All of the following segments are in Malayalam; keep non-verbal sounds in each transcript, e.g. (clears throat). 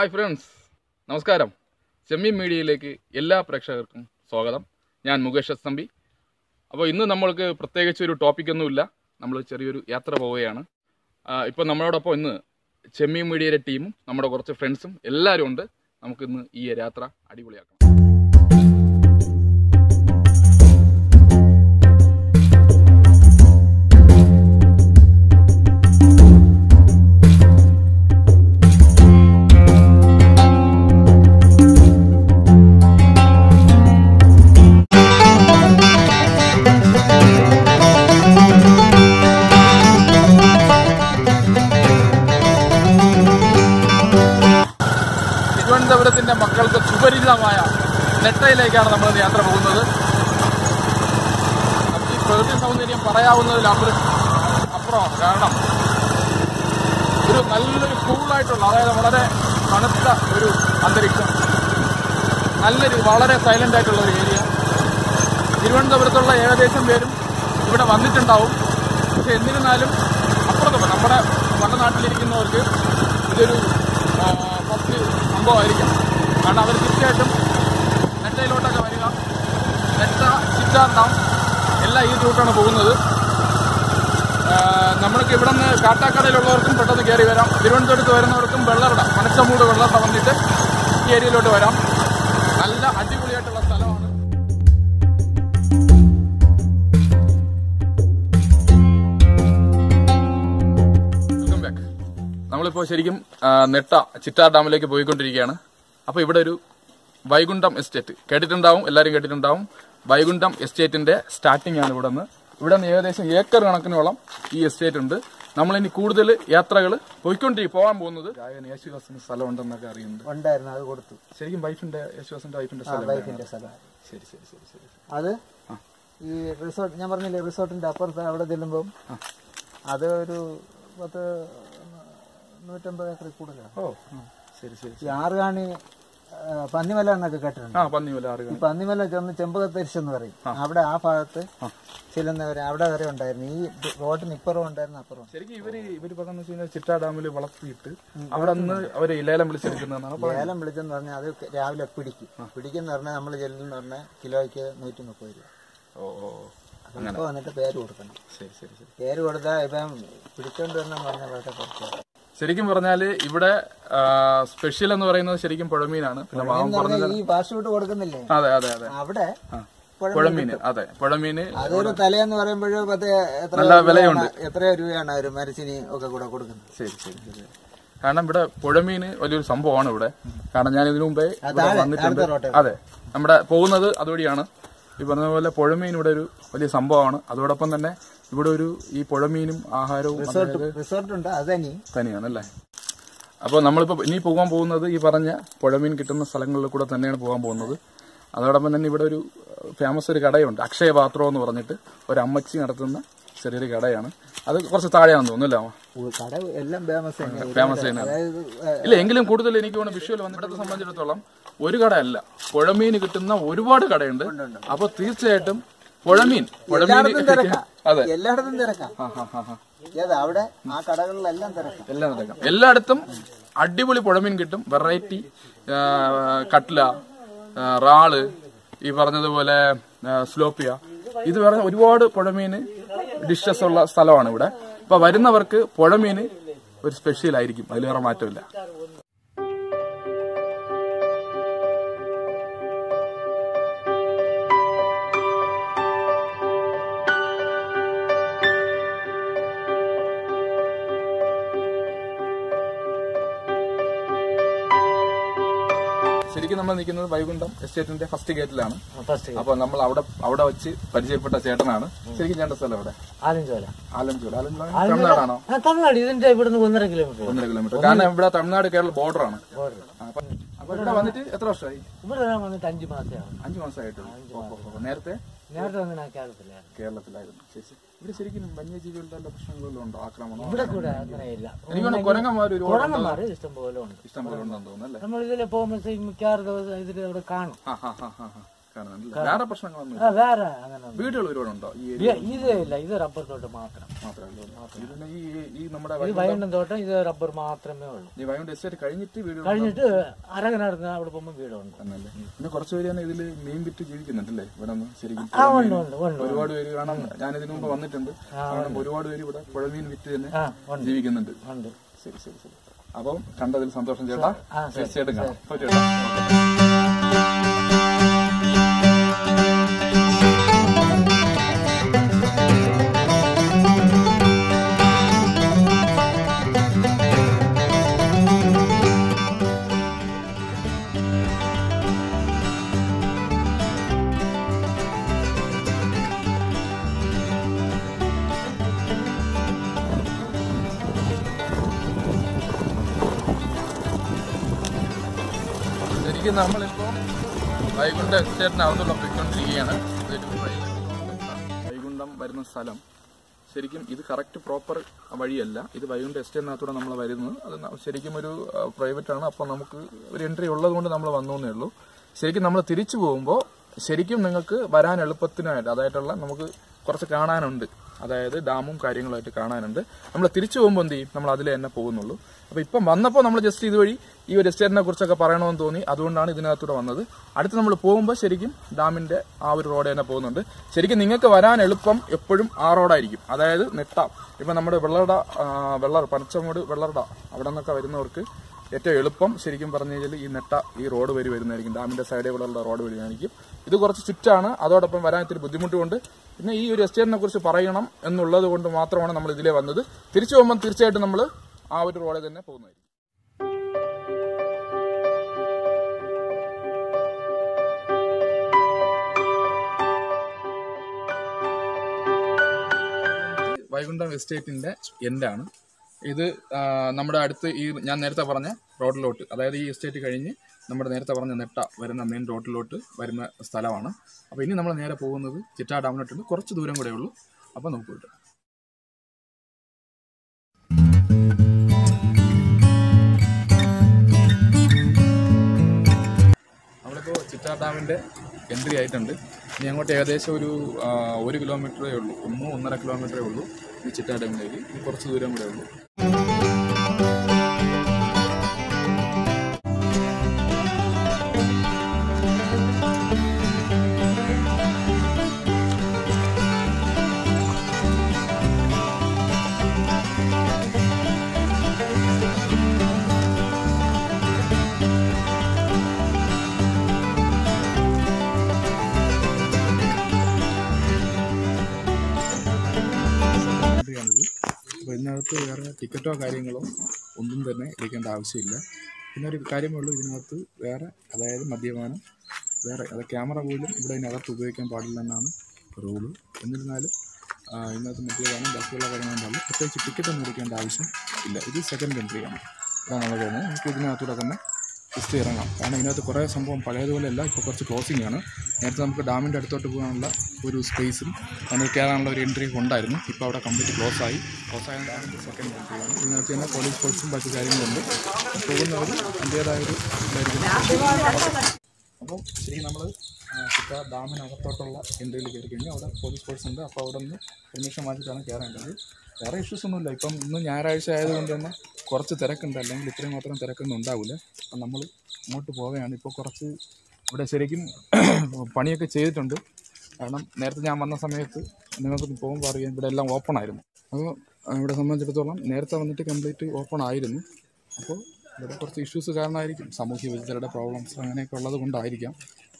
Hi friends. നമസ്കാരം. ചെമ്മീൻ മീഡിയയിലേക്ക് എല്ലാ പ്രേക്ഷകർക്കും സ്വാഗതം. ഞാൻ മുകേഷ് എസ് തമ്പി അപ്പോൾ ഇന്ന് നമ്മൾക്ക് പ്രത്യേകിച്ച് ഒരു ടോപ്പിക്കൊന്നുമില്ല നമ്മൾ ചെറിയൊരു യാത്ര പോവുകയാണ്. ഇപ്പോൾ നമ്മളോടൊപ്പം ഇന്ന് ചെമ്മീൻ മീഡിയയുടെ ടീമും നമ്മുടെ കുറച്ച് ഫ്രണ്ട്സും എല്ലാവരും ഉണ്ട്. നമുക്കിന്ന് ഈ യാത്ര അടിപൊളിയാക്കണം. നെട്ടയിലേക്കാണ് നമ്മൾ യാത്ര പോകുന്നത്. ഈ പ്രകൃതി സൗന്ദര്യം പറയാവുന്നതിൽ അപ്പുറം അപ്പുറമാണ് കാരണം ഒരു നല്ലൊരു കൂളായിട്ടുള്ള അതായത് വളരെ തണുത്ത ഒരു അന്തരീക്ഷം. നല്ലൊരു വളരെ സൈലന്റ് ആയിട്ടുള്ള ഒരു ഏരിയ തിരുവനന്തപുരത്തുള്ള ഏകദേശം പേരും ഇവിടെ വന്നിട്ടുണ്ടാവും. പക്ഷെ എന്നിരുന്നാലും അപ്പുറത്തുള്ള നമ്മുടെ പല നാട്ടിലിരിക്കുന്നവർക്ക് ഇതൊരു ഫസ്റ്റ് സംഭവമായിരിക്കും. കാരണം അവർ തീർച്ചയായിട്ടും നെട്ടയിലോട്ടൊക്കെ വരിക. നെട്ട ചിറ്റാർ ഡാം എല്ലാം ഈ റൂട്ടാണ് പോകുന്നത് നമ്മൾക്ക് ഇവിടെ നിന്ന് കാട്ടാക്കടയിലുള്ളവർക്കും പെട്ടെന്ന് കയറി വരാം. തിരുവനന്തപുരത്ത് വരുന്നവർക്കും വെള്ളറട മണച്ചമൂട് വെള്ളറട വന്നിട്ട് ഈ ഏരിയയിലോട്ട് വരാം. നല്ല അടിപൊളിയായിട്ടുള്ള സ്ഥലമാണ്. നമ്മളിപ്പോൾ ശരിക്കും നെട്ട ചിറ്റാർ ഡാമിലേക്ക് പോയിക്കൊണ്ടിരിക്കുകയാണ്. അപ്പോൾ ഇവിടെ ഒരു വൈകുണ്ഠം എസ്റ്റേറ്റ്. കേട്ടിട്ടുണ്ടാവും? എല്ലാവരും കേട്ടിട്ടുണ്ടാവും? വൈകുണ്ഠം എസ്റ്റേറ്റിന്റെ സ്റ്റാർട്ടിംഗ് ആണ് ഇവിടെ നിന്ന് ഇവിടെ നിന്ന് ഏകദേശം ഏക്കർ കണക്കിനോളം ഈ എസ്റ്റേറ്റ് ഉണ്ട്. നമ്മളിനി കൂടുതൽ യാത്രകൾ പോയിക്കൊണ്ടി പോകാൻ പോകുന്നത് യേശുദാസിന് സ്ഥലം ഉണ്ടെന്നൊക്കെ അറിയുന്നുണ്ട്. ഉണ്ടായിരുന്നു അത് കൊടുത്തു. ശരിക്കും വൈഫിന്റെ യേശുദാസിന്റെ വൈഫിന്റെ സ്ഥലം വൈഫിന്റെ സ്ഥലം. ശരി ശരി ശരി ശരി. അത് ഈ റിസോർട്ട് ഞാൻ പറഞ്ഞില്ലേ റിസോർട്ടിന്റെ അപ്പുറത്ത് അവിടെ ചെല്ലുമ്പം അത് ഒരു പത്ത് നൂറ്റമ്പത് ഏക്കറിൽ കൂടുതലാണ്. ഓ ശരി ശരി ആറുകാണി പന്നിമല എന്നൊക്കെ കേട്ടിട്ടുണ്ട്. പന്നിമല ചെന്ന് ചെമ്പകത്തരിശ് എന്ന് പറയും. അവിടെ ആ ഭാഗത്ത് ചെല്ലുന്നവരെ അവിടെ വരെ ഉണ്ടായിരുന്നു. ഈ റോഡിന് ഇപ്പുറം ഉണ്ടായിരുന്നു അപ്പുറം ശരിക്കും ഇവർ ഇവർ പറഞ്ഞാൽ വെച്ച് ഡാമിൽ ചിറ്റാ ഡാമിൽ വളർത്തിയിട്ട് അവിടെ നിന്ന് അവർ ഇലേലം വിളിച്ചെടുക്കുന്നതാണ് ലേലം വിളിച്ചെന്ന് പറഞ്ഞാൽ അത് രാവിലെ പിടിക്കും. പിടിക്കുന്ന പറഞ്ഞാൽ നമ്മൾ ചെല്ലുന്ന പറഞ്ഞാൽ കിലോയ്ക്ക് നൂറ്റി മുപ്പത് രൂപ. ഓ വന്നിട്ട് പേര് കൊടുക്കണം. ശരി ശരി ശരി. പേര് കൊടുത്താൽ ഇപ്പം പിടിച്ചോണ്ട് വരണം പറഞ്ഞ കുറച്ച്. ശരിക്കും പറഞ്ഞാൽ ഇവിടെ സ്പെഷ്യൽ എന്ന് പറയുന്നത് ശരിക്കും പുഴമീനാണ്. പിന്നെ മാമൻ പറഞ്ഞത് ഈ കൊടുക്കുന്നില്ലേ? അതെ അതെ അതെ. അവിടെ പുഴ- പുഴമീന് അതെ പുഴമീന് അതൊരു തലയെന്ന് പറയുമ്പോഴും നല്ല വിലയുണ്ട്. എത്ര രൂപയാണ് ഒരു മരച്ചിനി ഒക്കെ കൂടെ കൊടുക്കുന്നത്. ശരി ശരി ശരി. കാരണം ഇവിടെ പുഴമീന് വലിയൊരു സംഭവമാണ് ഇവിടെ. കാരണം ഞാൻ ഇതിനു മുമ്പേ വന്നിട്ടുണ്ട്. അതെ നമ്മുടെ പോകുന്നത് അതുവഴിയാണ്. ഈ പറഞ്ഞ പോലെ പുഴമീൻ ഇവിടെ ഒരു വലിയ സംഭവമാണ്. അതോടൊപ്പം തന്നെ ഇവിടെ ഒരു ഈ പുഴമീനും ആഹാരവും തനിയാണല്ലേ റിസോർട്ട് ഉണ്ട്. അത് തനി തന്നെയാണല്ലേ? അപ്പോൾ നമ്മളിപ്പോൾ ഇനി പോകാൻ പോകുന്നത് ഈ പറഞ്ഞ പുഴമീൻ കിട്ടുന്ന സ്ഥലങ്ങളിൽ കൂടെ തന്നെയാണ് പോകാൻ പോകുന്നത്. അതോടൊപ്പം തന്നെ ഇവിടെ ഒരു ഫേമസ് ഒരു കടയുണ്ട്. അക്ഷയ പാത്രം എന്ന് പറഞ്ഞിട്ട് ഒരു അമ്മച്ചി നടത്തുന്ന ചെറിയൊരു കടയാണ്. അത് കുറച്ച് താഴെയാണെന്ന് തോന്നുന്നില്ല ഫേമസ് ഇല്ല എങ്കിലും കൂടുതൽ എനിക്ക് തോന്നുന്നു വിഷ്വൽ വന്നിടത്തെ സംബന്ധിച്ചിടത്തോളം ഒരു കടയല്ല. പുഴമീൻ കിട്ടുന്ന ഒരുപാട് കടയുണ്ട്. അപ്പൊ തീർച്ചയായിട്ടും പുഴമീൻ പുഴമീൻ എല്ലായിടത്തും തിരക്കാം. ഏതാ അവിടെ ആ കടകളിലെല്ലാം തിരക്കാം. എല്ലാം തിരക്കാം. എല്ലായിടത്തും അടിപൊളി പുഴമീൻ കിട്ടും. വെറൈറ്റി കട്ട്ല റാൾ ഈ പറഞ്ഞതുപോലെ സ്ലോപ്പിയ. ഇത് പറഞ്ഞ ഒരുപാട് പുഴമീൻ ഡിഷസ് ഉള്ള സ്ഥലമാണ് ഇവിടെ. അപ്പൊ വരുന്നവർക്ക് പുഴമീൻ ഒരു സ്പെഷ്യൽ ആയിരിക്കും. അതിലേറെ വേറെ മാറ്റമില്ല. നമ്മൾ നിൽക്കുന്നത് വൈകുണ്ഠം എസ്റ്റേറ്റിന്റെ ഫസ്റ്റ് ഗേറ്റിലാണ് ഫസ്റ്റ് അപ്പൊ നമ്മൾ അവിടെ അവിടെ വെച്ച് പരിചയപ്പെട്ട ചേട്ടനാണ്. ശരിക്കും ചേട്ടൻ സ്ഥലം അവിടെ ആലഞ്ചോല ആലഞ്ചൂട് ആലഞ്ചൂട് തമിഴ്നാടാണോ? തമിഴ്നാട്. ഇതിന്റെ ഇവിടുന്ന് ഒന്നര കിലോമീറ്റർ ഒന്നര കിലോമീറ്റർ കാരണം ഇവിടെ തമിഴ്നാട് കേരള ബോർഡറാണ് ആണ്. അപ്പൊ ഇവിടെ വന്നിട്ട് എത്ര വർഷമായി? ഇവിടെ വന്നിട്ട് അഞ്ചു മാസമാണ് അഞ്ചു മാസമായിട്ടുള്ളൂ. നേരത്തെ? നേരത്തെ കേരളത്തിലായിരുന്നു. ശരി. ഇവിടെ ശരിക്കും വന്യജീവികളുടെ പ്രശ്നങ്ങളെല്ലാം ഉണ്ടോ? ആക്രമണം ഇവിടെ കൂടെ അങ്ങനെയില്ല കുരങ്ങന്മാർ കുരങ്ങന്മാർ ഇഷ്ടം പോലെ ഉണ്ട്. ഇഷ്ടം പോലെ ഉണ്ടെന്ന് തോന്നുന്നു അല്ലേ? നമ്മൾ ഇതിലെ പോകുമ്പോഴത്തേക്ക് മിക്കവാറും ദിവസം ഇതിൽ അവിടെ കാണും കാണുന്നുണ്ട് വേറെ പ്രശ്നങ്ങളൊന്നും ആ, വേറെ അങ്ങനെ ഒന്നും. വീടുകൾ ഒരുപാടുണ്ടോ? ഈ ഏരിയ ഇത് ഇതേ ഇല്ല ഇത് റബ്ബർ തോട്ടം മാത്രം. ഈ നമ്മുടെ തോട്ടം ഇത് റബ്ബർ മാത്രമേ ഉള്ളൂ. ഈ എസ്റ്റേറ്റ് കഴിഞ്ഞിട്ട് അരകനടുത്ത് അവിടെ പോകുമ്പോൾ വീടുണ്ട് പിന്നെ കുറച്ച് പേര് തന്നെ ഇതിൽ മീൻ വിറ്റ് ജീവിക്കുന്നുണ്ടല്ലേ? ഇവിടെ ശരിക്കും ഒരുപാട് പേര് കാണാൻ ഞാൻ ഇതിനു മുമ്പ് വന്നിട്ടുണ്ട്. ഒരുപാട് പേര് ഇവിടെ പുഴമീൻ വിറ്റ് തന്നെ ജീവിക്കുന്നുണ്ട്. ശരി ശരി ശരി. അപ്പം കണ്ടതിൽ സന്തോഷം ചേട്ടാ. തീർച്ചയായിട്ടും കാണാം. ചേട്ടാ വൈകുണ്ഠ എസ്റ്റേറ്റിനകത്തുള്ള പോയിക്കൊണ്ടിരിക്കുകയാണ്. ഇതൊരു വൈകുണ്ഠം- വരുന്ന സ്ഥലം. ശരിക്കും ഇത് കറക്റ്റ് പ്രോപ്പർ വഴിയല്ല. ഇത് വൈകുണ്ഠ എസ്റ്റേറ്റിനകത്തൂടെ നമ്മൾ വരുന്നത്. അത് ശരിക്കും ഒരു പ്രൈവറ്റ് ആണ്. അപ്പോൾ നമുക്ക് ഒരു എൻട്രി ഉള്ളത് കൊണ്ട് നമ്മൾ വന്നേ ഉള്ളൂ. ശരിക്കും നമ്മൾ തിരിച്ചു പോകുമ്പോൾ ശരിക്കും നിങ്ങൾക്ക് വരാൻ എളുപ്പത്തിനായിട്ട് അതായിട്ടുള്ള നമുക്ക് കുറച്ച് കാണാനുണ്ട്. അതായത് ഡാമും കാര്യങ്ങളുമായിട്ട് കാണാനുണ്ട്. നമ്മൾ തിരിച്ചു പോകുമ്പോൾ എന്ത് ചെയ്യും? നമ്മൾ അതിൽ തന്നെ പോകുന്നുള്ളൂ. അപ്പോൾ ഇപ്പം വന്നപ്പോൾ നമ്മൾ ജസ്റ്റ് ഇതുവഴി ഈ ഒരു എസ്റ്റേറ്റിനെ കുറിച്ചൊക്കെ പറയണമെന്ന് തോന്നി. അതുകൊണ്ടാണ് ഇതിനകത്തൂടെ വന്നത്. അടുത്ത് നമ്മൾ പോകുമ്പോൾ ശരിക്കും ഡാമിന്റെ ആ ഒരു റോഡ് തന്നെ പോകുന്നുണ്ട്. ശരിക്കും നിങ്ങൾക്ക് വരാൻ എളുപ്പം എപ്പോഴും ആ റോഡായിരിക്കും അതായത് നെട്ടാം. ഇപ്പം നമ്മുടെ വെള്ളറട ആ, വെള്ളർ പനച്ചമൂട് വെള്ളറട അവിടെ നിന്നൊക്കെ വരുന്നവർക്ക് ഏറ്റവും എളുപ്പം ശരിക്കും പറഞ്ഞു കഴിഞ്ഞാൽ ഈ നെട്ട ഈ റോഡ് വരി വരുന്നതായിരിക്കും. ഡാമിന്റെ സൈഡിൽ കൂടെയുള്ള റോഡ് വരുന്നതായിരിക്കും ഇത് കുറച്ച് ചുറ്റാണ്. അതോടൊപ്പം വരാൻ ഇത്തിരി ബുദ്ധിമുട്ടുകൊണ്ട് പിന്നെ ഈ ഒരു എസ്റ്റേറ്റിനെ കുറിച്ച് പറയണം എന്നുള്ളത് കൊണ്ട് മാത്രമാണ് നമ്മൾ ഇതിലേ വന്നത്. തിരിച്ചു പോകുമ്പോൾ തീർച്ചയായിട്ടും നമ്മൾ ആ ഒരു റോഡിൽ തന്നെ പോകുന്നതായിരിക്കും. വൈകുണ്ഠം എസ്റ്റേറ്റിന്റെ എൻഡാണ് ഇത് നമ്മുടെ അടുത്ത് ഈ ഞാൻ നേരത്തെ പറഞ്ഞ റോഡിലോട്ട് അതായത് ഈ എസ്റ്റേറ്റ് കഴിഞ്ഞ് നമ്മുടെ നേരത്തെ പറഞ്ഞ നെട്ട വരുന്ന മെയിൻ റോഡിലോട്ട് വരുന്ന സ്ഥലമാണ്. അപ്പോൾ ഇനി നമ്മൾ നേരെ പോകുന്നത് ചിറ്റാ ഡാമിലോട്ടുണ്ട് കുറച്ച് ദൂരം കൂടെ ഉള്ളൂ. അപ്പോൾ നമുക്ക് പോയിട്ട് നമ്മളിപ്പോൾ ചിറ്റാർ ഡാമിന്റെ എൻട്രി ആയിട്ടുണ്ട്. ഇനി അങ്ങോട്ട് ഏകദേശം ഒരു ഒരു കിലോമീറ്ററേ ഉള്ളൂ. ഒന്നോ ഒന്നര കിലോമീറ്ററേ ഉള്ളൂ ഈ ചിറ്റാർ ഡാമിലേക്ക് കുറച്ച് ദൂരം കൂടെ ഉള്ളൂ. ടിക്കറ്റോ കാര്യങ്ങളോ ഒന്നും തന്നെ എടുക്കേണ്ട ആവശ്യമില്ല. പിന്നെ ഒരു കാര്യമേ ഉള്ളൂ ഇതിനകത്ത് വേറെ അതായത് മദ്യപാനം വേറെ അത് ക്യാമറ പോലും ഇവിടെ ഇതിനകത്ത് ഉപയോഗിക്കാൻ പാടില്ലെന്നാണ് റൂൾ. എന്നിരുന്നാലും ഇതിനകത്ത് മദ്യപാനം ബാക്കിയുള്ള കാര്യങ്ങളുണ്ടാവില്ല പാടില്ല പ്രത്യേകിച്ച് ടിക്കറ്റ് ഒന്നും എടുക്കേണ്ട ആവശ്യം ഇല്ല. ഇത് സെക്കൻഡ് എൻട്രിയാണ് അതാണ് നമ്മൾ പോകുന്നത് നമുക്ക് ഇതിനകത്തൂടെ തന്നെ ജസ്റ്റ് ഇറങ്ങാം. കാരണം ഇതിനകത്ത് കുറേ സംഭവം പഴയതുപോലെയല്ല ഇപ്പോൾ കുറച്ച് ക്ലോസിംഗ് ആണ്. നേരത്തെ നമുക്ക് ഡാമിന്റെ അടുത്തോട്ട് പോകാനുള്ള ഒരു സ്പേസും നമുക്ക് കയറാനുള്ള ഒരു എൻട്രി ഉണ്ടായിരുന്നു. ഇപ്പോൾ അവിടെ കംപ്ലീറ്റ് ക്ലോസ് ആയി. ക്ലോസ് ആയ ഡാമിന്റെ സെക്കൻഡ് എൻട്രിയാണ് ഇതിനകത്ത് തന്നെ പോലീസ് ഫോഴ്സും ബാക്കി കാര്യങ്ങളുണ്ട്. പോകുന്നവർ അതിന്റേതായ ഒരു ഇതായിരിക്കും. അപ്പോൾ ശരി നമ്മൾ ചിത്ത ഡാമിനകത്തോട്ടുള്ള എൻട്രിയിൽ കയറി കഴിഞ്ഞാൽ അവിടെ പോലീസ് ഫോഴ്സ് ഉണ്ട്. അപ്പോൾ അവിടെ നിന്ന് പെർമിഷൻ വാങ്ങിച്ചിട്ടാണ് കയറേണ്ടത്. വേറെ ഇഷ്യൂസ് ഒന്നുമില്ല. ഇപ്പം ഇന്ന് ഞായറാഴ്ച ആയതുകൊണ്ട് തന്നെ കുറച്ച് തിരക്കുണ്ട്. അല്ലെങ്കിൽ ഇത്രയും മാത്രം തിരക്കൊന്നും ഉണ്ടാവില്ല. അപ്പം നമ്മൾ അങ്ങോട്ട് പോവുകയാണ്. ഇപ്പോൾ കുറച്ച് ഇവിടെ ശരിക്കും (clears throat) പണിയൊക്കെ ചെയ്തിട്ടുണ്ട്. കാരണം നേരത്തെ ഞാൻ വന്ന സമയത്ത് നിങ്ങൾക്ക് പോകുമ്പോൾ അറിയാം ഇവിടെ എല്ലാം ഓപ്പൺ ആയിരുന്നു. അപ്പോൾ ഇവിടെ സംബന്ധിച്ചിടത്തോളം നേരത്തെ വന്നിട്ട് കംപ്ലീറ്റ് ഓപ്പൺ ആയിരുന്നു. അപ്പോൾ ഇവിടെ കുറച്ച് ഇഷ്യൂസ് കാരണമായിരിക്കും. സാമൂഹ്യ വിരുദ്ധരുടെ പ്രോബ്ലംസ് അങ്ങനെയൊക്കെ ഉള്ളത് കൊണ്ടായിരിക്കാം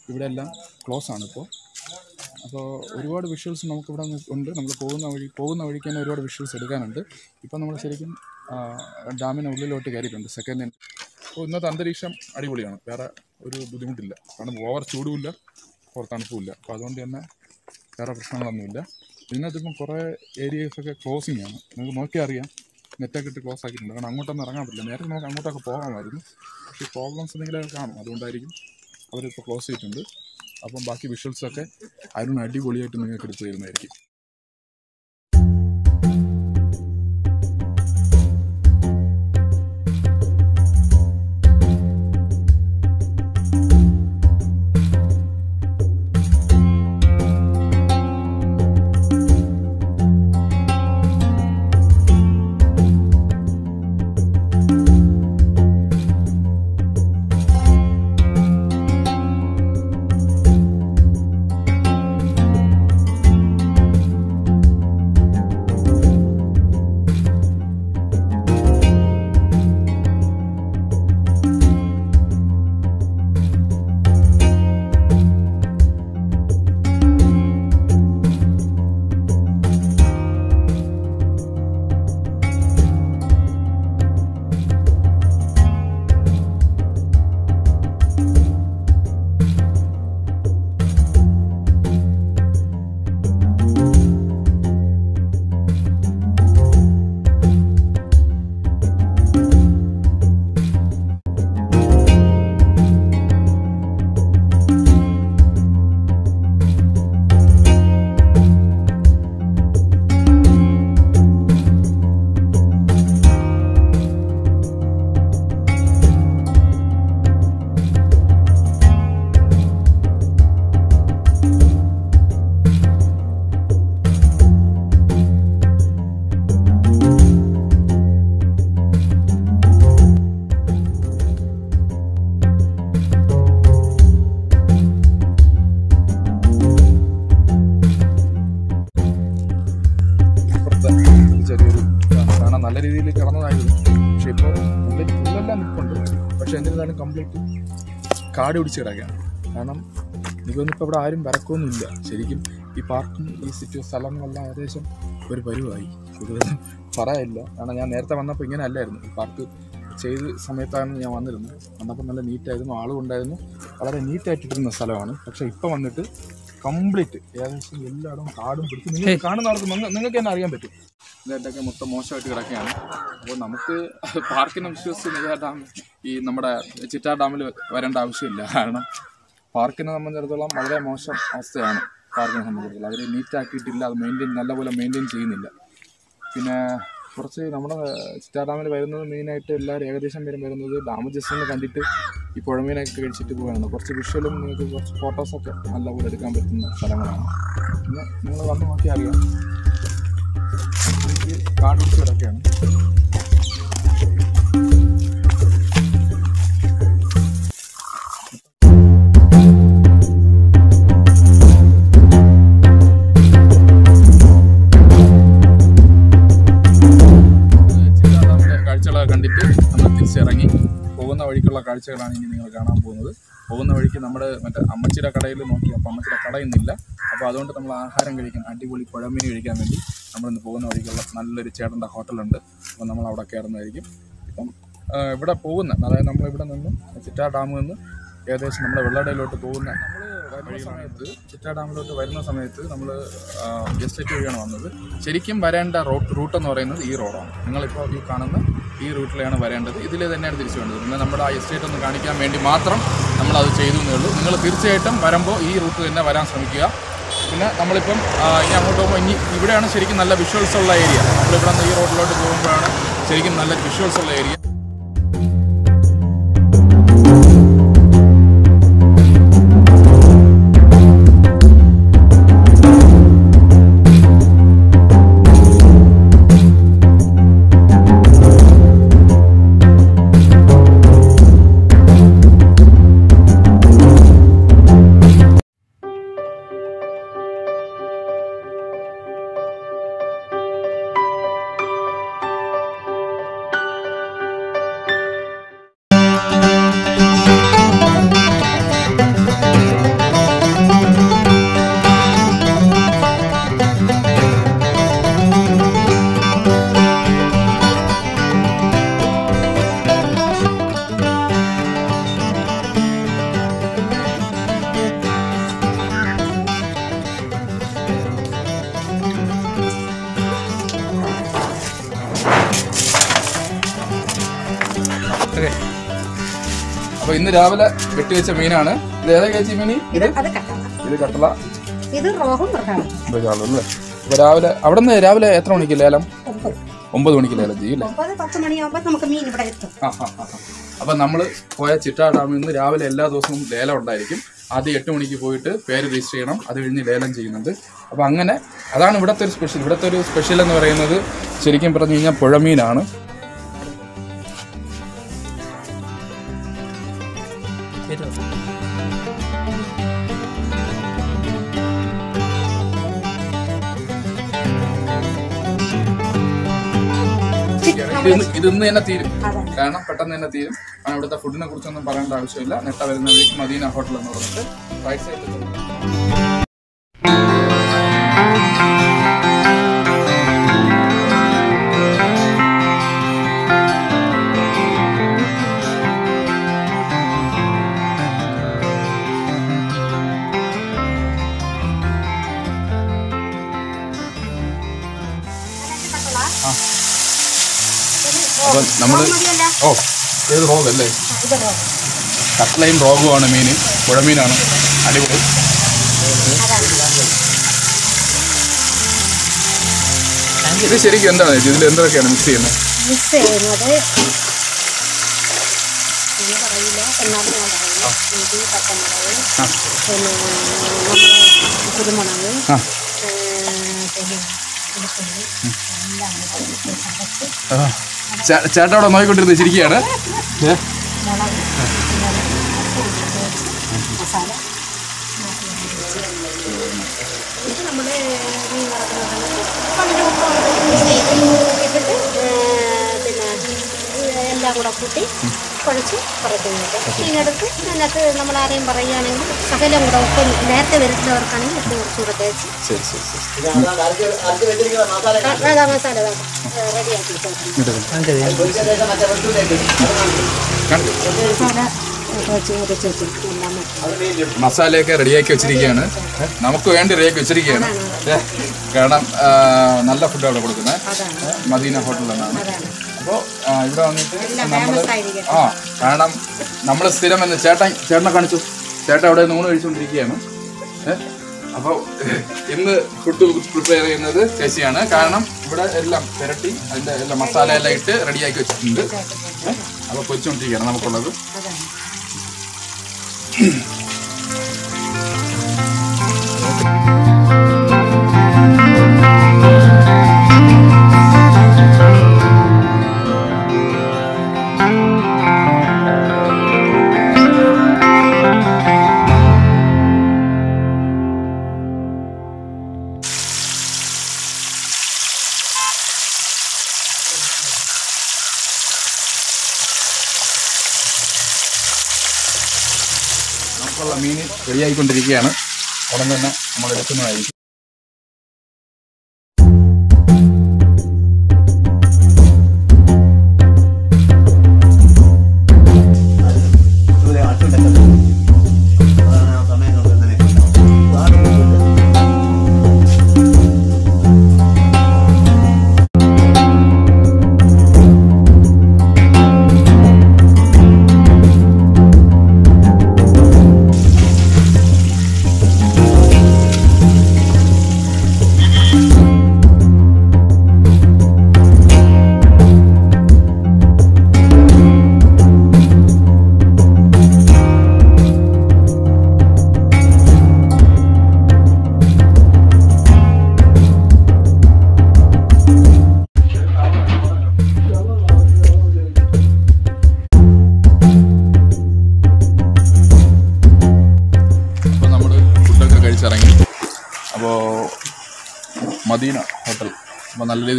ഇവിടെ എല്ലാം ക്ലോസ് ആണ് ഇപ്പോൾ. അപ്പോൾ ഒരുപാട് വിഷ്വൽസ് നമുക്കിവിടെ ഉണ്ട്. നമ്മൾ പോകുന്ന വഴി പോകുന്ന വഴിക്ക് തന്നെ ഒരുപാട് വിഷ്വൽസ് എടുക്കാനുണ്ട്. ഇപ്പം നമ്മൾ ശരിക്കും ഡാമിന് ഉള്ളിലോട്ട് കയറിയിട്ടുണ്ട് സെക്കൻഡ് അപ്പോൾ ഇന്നത്തെ അന്തരീക്ഷം അടിപൊളിയാണ്. വേറെ ഒരു ബുദ്ധിമുട്ടില്ല. കാരണം ഓവർ ചൂടുമില്ല ഓവർ തണുപ്പുമില്ല. അപ്പോൾ അതുകൊണ്ട് തന്നെ വേറെ പ്രശ്നങ്ങളൊന്നുമില്ല. ഇതിനകത്തിപ്പം കുറേ ഏരിയസൊക്കെ ക്ലോസിങ് ആണ്. നിങ്ങൾക്ക് നോക്കിയാൽ അറിയാം നെറ്റൊക്കെ ഇട്ട് ക്ലോസ് ആക്കിയിട്ടുണ്ട്. കാരണം അങ്ങോട്ടൊന്നും ഇറങ്ങാൻ പറ്റില്ല. നേരത്തെ നമുക്ക് അങ്ങോട്ടൊക്കെ പോകാമായിരുന്നു. പക്ഷേ പ്രോബ്ലംസ് എന്തെങ്കിലുമൊക്കെ കാണും. അതുകൊണ്ടായിരിക്കും അവരിപ്പോൾ ക്ലോസ് ചെയ്തിട്ടുണ്ട്. അപ്പം ബാക്കി വിഷ്വൽസൊക്കെ അരുൺ അടിപൊളിയായിട്ട് നിങ്ങൾക്ക് എടുത്തു തരുന്നതായിരിക്കും. കാട് പിടിച്ച് കിടക്കുകയാണ് കാരണം എനിക്കൊന്നും ഇപ്പോൾ ഇവിടെ ആരും വരക്കൊന്നുമില്ല. ശരിക്കും ഈ പാർക്കും ഈ സിറ്റി സ്ഥലങ്ങളെല്ലാം ഏകദേശം ഒരു പരിവായി. കൂടുതലും പറയില്ല കാരണം ഞാൻ നേരത്തെ വന്നപ്പോൾ ഇങ്ങനെ അല്ലായിരുന്നു. ഈ പാർക്ക് ചെയ്ത് സമയത്താണ് ഞാൻ വന്നിരുന്നത്. വന്നപ്പോൾ നല്ല നീറ്റായിരുന്നു ആളും ഉണ്ടായിരുന്നു. വളരെ നീറ്റായിട്ടിരുന്ന സ്ഥലമാണ്. പക്ഷേ ഇപ്പോൾ വന്നിട്ട് കംപ്ലീറ്റ് ഏകദേശം എല്ലായിടവും കാടും പിടിച്ച് നിങ്ങൾ കാണുന്ന ആൾക്ക് നിങ്ങൾക്ക് തന്നെ അറിയാൻ പറ്റും. ഇതൊക്കെ മൊത്തം മോശമായിട്ട് കിടക്കുകയാണ്. അപ്പോൾ നമുക്ക് പാർക്കിനെ വിശ്വസിച്ച് നെയ്യാർ ഡാം ഈ നമ്മുടെ ചിറ്റാർ ഡാമിൽ വരേണ്ട ആവശ്യമില്ല. കാരണം പാർക്കിനെ സംബന്ധിച്ചിടത്തോളം വളരെ മോശം അവസ്ഥയാണ് പാർക്കിനെ സംബന്ധിച്ചിടത്തോളം. അവർ നീറ്റാക്കിയിട്ടില്ല അത് മെയിന്റെയിൻ നല്ലപോലെ മെയിന്റെയിൻ ചെയ്യുന്നില്ല. പിന്നെ കുറച്ച് നമ്മുടെ ചിറ്റാർ ഡാമിൽ വരുന്നത് മെയിനായിട്ട് എല്ലാവരും ഏകദേശം പേരും വരുന്നത് ഡാം ജസ്റ്റ് കണ്ടിട്ട് ഈ പുഴമീനൊക്കെ കഴിച്ചിട്ട് പോകാനാണ് കുറച്ച് വിഷ്വലും നിങ്ങൾക്ക് കുറച്ച് ഫോട്ടോസൊക്കെ നല്ലപോലെ എടുക്കാൻ പറ്റുന്ന സ്ഥലങ്ങളാണ്. പിന്നെ നിങ്ങൾ വന്ന് നോക്കിയാൽ അറിയാം. ചിറ്റാഡാമിലെ കാഴ്ചകളൊക്കെ കണ്ടിട്ട് നമ്മൾ തിരിച്ചിറങ്ങി പോകുന്ന വഴിക്കുള്ള കാഴ്ചകളാണ് ഇനി നിങ്ങൾ കാണാൻ പോകുന്നത്. പോകുന്ന വഴിക്ക് നമ്മുടെ മറ്റേ അമ്മച്ചിയുടെ കടയിൽ നോക്കി. അപ്പോൾ അമ്മച്ചിയുടെ കടയൊന്നുമില്ല. നമ്മൾ ആഹാരം കഴിക്കാൻ അടിപൊളി കുഴമീൻ കഴിക്കാൻ വേണ്ടി നമ്മളിന്ന് പോകുന്ന വഴിക്കുള്ള നല്ലൊരു ചേട്ടന്റെ ഹോട്ടലുണ്ട്. അപ്പോൾ നമ്മൾ അവിടെ കയറുന്നതായിരിക്കും. ഇപ്പം ഇവിടെ പോകുന്ന അതായത് നമ്മളിവിടെ നിന്നും ചിറ്റാ ഡാമിൽ നിന്ന് ഏകദേശം നമ്മുടെ വെള്ളടയിലോട്ട് പോകുന്ന വരുന്ന സമയത്ത് ചിറ്റാ ഡാമിലോട്ട് വരുന്ന സമയത്ത് നമ്മൾ എസ്റ്റേറ്റ് വഴിയാണ് വന്നത്. ശരിക്കും വരേണ്ട റോട്ട് റൂട്ട് എന്ന് പറയുന്നത് ഈ റോഡാണ്. നിങ്ങളിപ്പോൾ ഈ കാണുന്ന ഈ റൂട്ടിലാണ് വരേണ്ടത്. ഇതിൽ തന്നെയാണ് തിരിച്ചു വേണ്ടത് പിന്നെ നമ്മുടെ ആ എസ്റ്റേറ്റ് ഒന്ന് കാണിക്കാൻ വേണ്ടി മാത്രം നമ്മളത് ചെയ്തു എന്നേ ഉള്ളൂ. നിങ്ങൾ തീർച്ചയായിട്ടും വരുമ്പോൾ ഈ റൂട്ട് തന്നെ വരാൻ ശ്രമിക്കുക. പിന്നെ നമ്മളിപ്പം ഇനി അങ്ങോട്ട് പോകുമ്പോൾ ഇനി ഇവിടെയാണ് ശരിക്കും നല്ല വിഷ്വൽസ് ഉള്ള ഏരിയ നമ്മളിവിടെ നിന്ന് ഈ റോഡിലോട്ട് പോകുമ്പോഴാണ് ശരിക്കും നല്ല വിഷ്വൽസ് ഉള്ള ഏരിയ അപ്പോൾ ഇന്ന് രാവിലെ വെട്ടിവെച്ച മീനാണ്. ഇത് ഏതാ കഴിച്ച മീൻ? ഇത്? ഇത് കട്ടള. ഇത് അല്ലേ? അപ്പൊ രാവിലെ അവിടെ നിന്ന് രാവിലെ എത്ര മണിക്ക് ലേലം? ഒമ്പത്. മണിക്ക് ലേലം ചെയ്യും അപ്പൊ നമ്മൾ അപ്പം പോയ ചിറ്റാ ഡാമിൽ നിന്ന് രാവിലെ എല്ലാ ദിവസവും ലേലം ഉണ്ടായിരിക്കും. ആദ്യം എട്ട് മണിക്ക് പോയിട്ട് പേര് രജിസ്റ്റർ ചെയ്യണം. അത് കഴിഞ്ഞ് ലേലം ചെയ്യുന്നുണ്ട്. അപ്പോൾ അങ്ങനെ അതാണ് ഇവിടുത്തെ ഒരു സ്പെഷ്യൽ ഇവിടുത്തെ ഒരു സ്പെഷ്യൽ എന്ന് പറയുന്നത് ശരിക്കും പറഞ്ഞു കഴിഞ്ഞാൽ പുഴമീനാണ്. ഇത് ഇന്ന് ഇത് തന്നെ തീരും. കാരണം പെട്ടെന്ന് തന്നെ തീരും. കാരണം ഇവിടുത്തെ ഫുഡിനെ കുറിച്ചൊന്നും പറയേണ്ട ആവശ്യമില്ല. നെട്ട വരുന്ന വഴിക്ക് മദീന ഹോട്ടൽ എന്ന് പറഞ്ഞിട്ട് റൈറ്റ് സൈഡിൽ അപ്പം നമ്മൾ ഓ ഏത് റോഗ് അല്ലേ? കട്ട്ലയും റോഗുമാണ് മീൻ പുഴമീനാണ്. അടിപൊളി. ഇത് ശരിക്കും എന്താണ്? ചേച്ചി ഇതിൽ എന്തൊക്കെയാണ് മിക്സ് ചെയ്യുന്നത് മിക്സ് ചെയ്യുന്നത് കുരുമുളക് എല്ലാം കൂടെ ഇട്ട് ചതച്ച് ആ. ചേ- ചേട്ടാ അവിടെ നോക്കിക്കൊണ്ടിരുന്നത് ചിരിക്കുകയാണ് ഏ? മുളക് പിന്നെ മസാല ഇത് നമ്മൾ കൂട്ടി കുഴച്ച് ഇതിനടുത്ത് ആരെയും പറയുകയാണെങ്കിൽ ശകലം കൂടെ ഉപ്പ് നേരത്തെ വരുന്നവർക്കാണെങ്കിൽ ഉപ്പ് കുറച്ചുകൂടെ തേച്ച് ശരി ശരി ശരി മസാല റെഡിയാക്കി. മസാലയൊക്കെ റെഡിയാക്കി വെച്ചിരിക്കുകയാണ്. നമുക്ക് വേണ്ടി റെഡിയാക്കി വെച്ചിരിക്കുകയാണ്. കാരണം നല്ല ഫുഡ് അവിടെ കൊടുക്കുന്നത്. മദീന ഹോട്ടലിലാണ് അപ്പോൾ ഇവിടെ വന്നിട്ട് ആ കാരണം നമ്മൾ സ്ഥിരം എന്ന് ചേട്ടൻ ചേട്ടനെ കാണിച്ചു. ചേട്ടൻ അവിടെ നൂണ് കഴിച്ചുകൊണ്ടിരിക്കുകയാണ്. ഏ, അപ്പോൾ (laughs) ഇന്ന് ഫുഡ് പ്രിപ്പയർ ചെയ്യുന്നത് ചേച്ചിയാണ് കാരണം ഇവിടെ എല്ലാം പുരട്ടി അതിന്റെ എല്ലാം മസാല എല്ലാം ഇട്ട് റെഡിയാക്കി വെച്ചിട്ടുണ്ട്. അപ്പോൾ പൊരിച്ചുകൊണ്ടിരിക്കുകയാണ് നമുക്കുള്ളത്. (clears throat) നമുക്കുള്ള മീൻ റെഡിയായിക്കൊണ്ടിരിക്കുകയാണ് ഉടൻ തന്നെ നമ്മൾ എടുക്കുന്നതായിരിക്കും.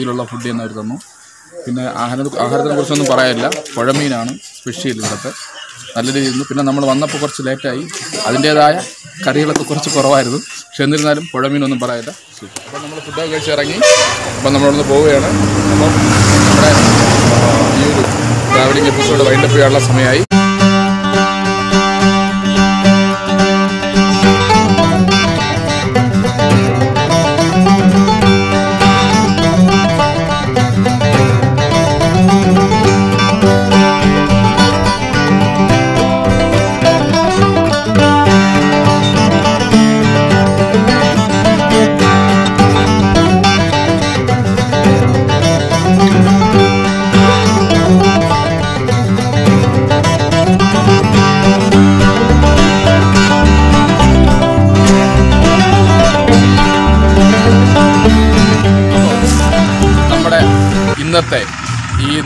രീതിയിലുള്ള ഫുഡ് തന്നെ അവർ തന്നു. പിന്നെ ആഹാര ആഹാരത്തിനെ കുറിച്ചൊന്നും പറയാനില്ല. പുഴമീനാണ് സ്പെഷ്യൽ ഇവിടുത്തെ നല്ല രീതിയിൽ പിന്നെ നമ്മൾ വന്നപ്പോൾ കുറച്ച് ലേറ്റായി അതിന്റേതായ കറികളൊക്കെ കുറച്ച് കുറവായിരുന്നു. പക്ഷെ എന്നിരുന്നാലും പുഴമീനൊന്നും പറയില്ല അപ്പം നമ്മൾ ഫുഡൊക്കെ കഴിച്ചിറങ്ങി അപ്പം നമ്മളവിടുന്ന് പോവുകയാണ്. അപ്പം നമ്മുടെ ഈ ഒരു ട്രാവലിംഗ് എപ്പിസോഡ് വൈൻഡപ്പ് ചെയ്യാനുള്ള സമയമായി.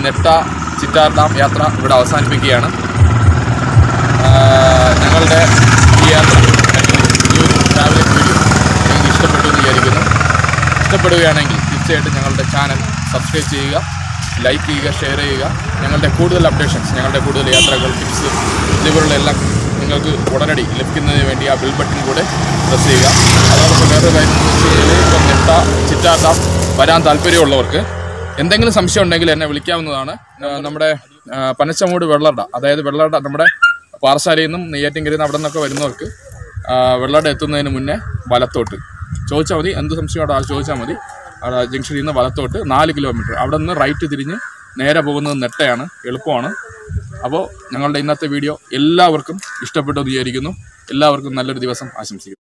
നെട്ട ചിറ്റാർ ഡാം യാത്ര ഇവിടെ അവസാനിപ്പിക്കുകയാണ്. ഞങ്ങളുടെ ഈ യാത്ര ഈ ഒരു ട്രാവലിംഗ് വീഡിയോ നിങ്ങൾക്ക് ഇഷ്ടപ്പെട്ടു എന്ന് വിചാരിക്കുന്നു. ഇഷ്ടപ്പെടുകയാണെങ്കിൽ തീർച്ചയായിട്ടും ഞങ്ങളുടെ ചാനൽ സബ്സ്ക്രൈബ് ചെയ്യുക ലൈക്ക് ചെയ്യുക ഷെയർ ചെയ്യുക. ഞങ്ങളുടെ കൂടുതൽ അപ്ഡേഷൻസ് ഞങ്ങളുടെ കൂടുതൽ യാത്രകൾ ടിപ്സ് ഇതുപോലുള്ള എല്ലാം നിങ്ങൾക്ക് ഉടനടി ലഭിക്കുന്നതിന് വേണ്ടി ആ ബിൽ ബട്ടൺ കൂടെ പ്രസ് ചെയ്യുക. അതോടൊപ്പം വേറൊരു കാര്യം എന്ന് വെച്ച് കഴിഞ്ഞാൽ ഇപ്പം നെട്ട ചിറ്റാർ ഡാം വരാൻ താല്പര്യമുള്ളവർക്ക് എന്തെങ്കിലും സംശയം ഉണ്ടെങ്കിൽ എന്നെ വിളിക്കാവുന്നതാണ്. നമ്മുടെ പനച്ചമൂട് വെള്ളട അതായത് വെള്ളട നമ്മുടെ പാറശാലയിൽ നിന്നും നെയ്യാറ്റിൻകരയിൽ നിന്ന് അവിടെ നിന്നൊക്കെ വരുന്നവർക്ക് വെള്ളട എത്തുന്നതിന് മുന്നേ വലത്തോട്ട് ചോദിച്ചാൽ മതി. എന്ത് സംശയം അവിടെ ചോദിച്ചാൽ മതി. അവിടെ ജംഗ്ഷനിൽ നിന്ന് വലത്തോട്ട് നാല് കിലോമീറ്റർ. അവിടെ നിന്ന് റൈറ്റ് തിരിഞ്ഞ് നേരെ പോകുന്നത് നെട്ടയാണ് എളുപ്പമാണ്. അപ്പോൾ ഞങ്ങളുടെ ഇന്നത്തെ വീഡിയോ എല്ലാവർക്കും ഇഷ്ടപ്പെട്ടു വിചാരിക്കുന്നു. എല്ലാവർക്കും നല്ലൊരു ദിവസം ആശംസിക്കുന്നു.